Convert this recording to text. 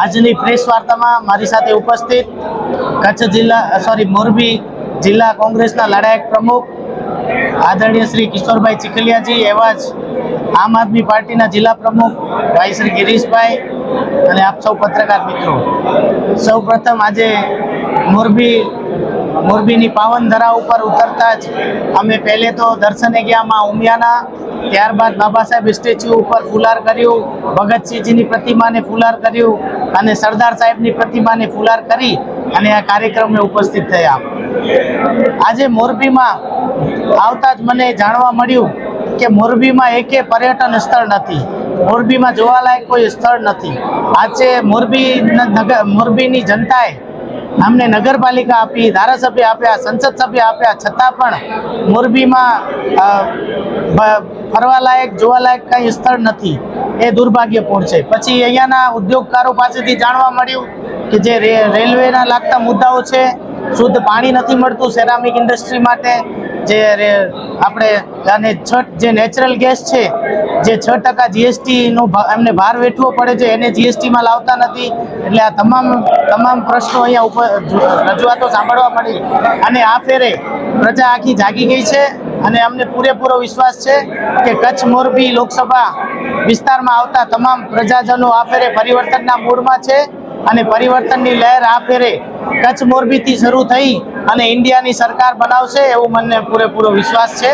આજની પ્રેસ વાર્તામાં મારી સાથે ઉપસ્થિત કચ્છ જિલ્લા સોરી મોરબી જિલ્લા કોંગ્રેસના લડાયક પ્રમુખ આદરણીય શ્રી કિશોરભાઈ ચીખલિયાજી, એવા જ આમ આદમી પાર્ટીના જિલ્લા પ્રમુખ ભાઈ શ્રી ગિરીશભાઈ અને આપ સૌ પત્રકાર મિત્રો. સૌ પ્રથમ આજે મોરબી મોરબીની પાવન ધરા ઉપર ઉતરતા જ અમે પહેલે તો દર્શને ગયા માં ઉમિયાના. ત્યારબાદ બાબા સાહેબ સ્ટેચ્યુ ઉપર ફુલાર કર્યું. ભગતસિંહજીની પ્રતિમાને ફુલાર કર્યું અને સરદાર સાહેબની પ્રતિમાને ફુલાર કરી અને આ કાર્યક્રમને ઉપસ્થિત થયા. આજે મોરબીમાં આવતા જ મને જાણવા મળ્યું કે મોરબીમાં એકે પર્યટન સ્થળ નથી. મોરબીમાં જોવાલાયક કોઈ સ્થળ નથી. આજે મોરબી મોરબીની જનતાએ અમને નગરપાલિકા આપી, ધારાસભ્ય આપ્યા, સંસદ સભ્ય આપ્યા, છતાં પણ મોરબીમાં ફરવાલાયક, જોવાલાયક કંઈ સ્થળ નથી. એ દુર્ભાગ્યપૂર્ણ છે પછી અહીંયાના ઉદ્યોગકારો પાસેથી જાણવા મળ્યું કે જે રેલવેના લાગતા મુદ્દાઓ છે, શુદ્ધ પાણી નથી મળતું સેરામિક ઇન્ડસ્ટ્રી માટે જે આપણે અને છઠ જે નેચરલ ગેસ છે, જે છ ટકા જીએસટીનો એમને ભાર વેઠવો પડે છે, એને જીએસટીમાં લાવતા નથી. એટલે આ તમામ તમામ પ્રશ્નો અહીંયા ઉપર રજૂઆતો સાંભળવા મળી. અને આ ફેરે પ્રજા આખી જાગી ગઈ છે અને અમને પૂરેપૂરો વિશ્વાસ છે કે કચ્છ મોરબી લોકસભા વિસ્તારમાં આવતા તમામ પ્રજાજનો આ ફેરે પરિવર્તનના મૂડમાં છે અને પરિવર્તનની લહેર આ ફેરે કચ્છ મોરબીથી શરૂ થઈ અને ઇન્ડિયાની સરકાર બનાવશે એવો મને પૂરેપૂરો વિશ્વાસ છે.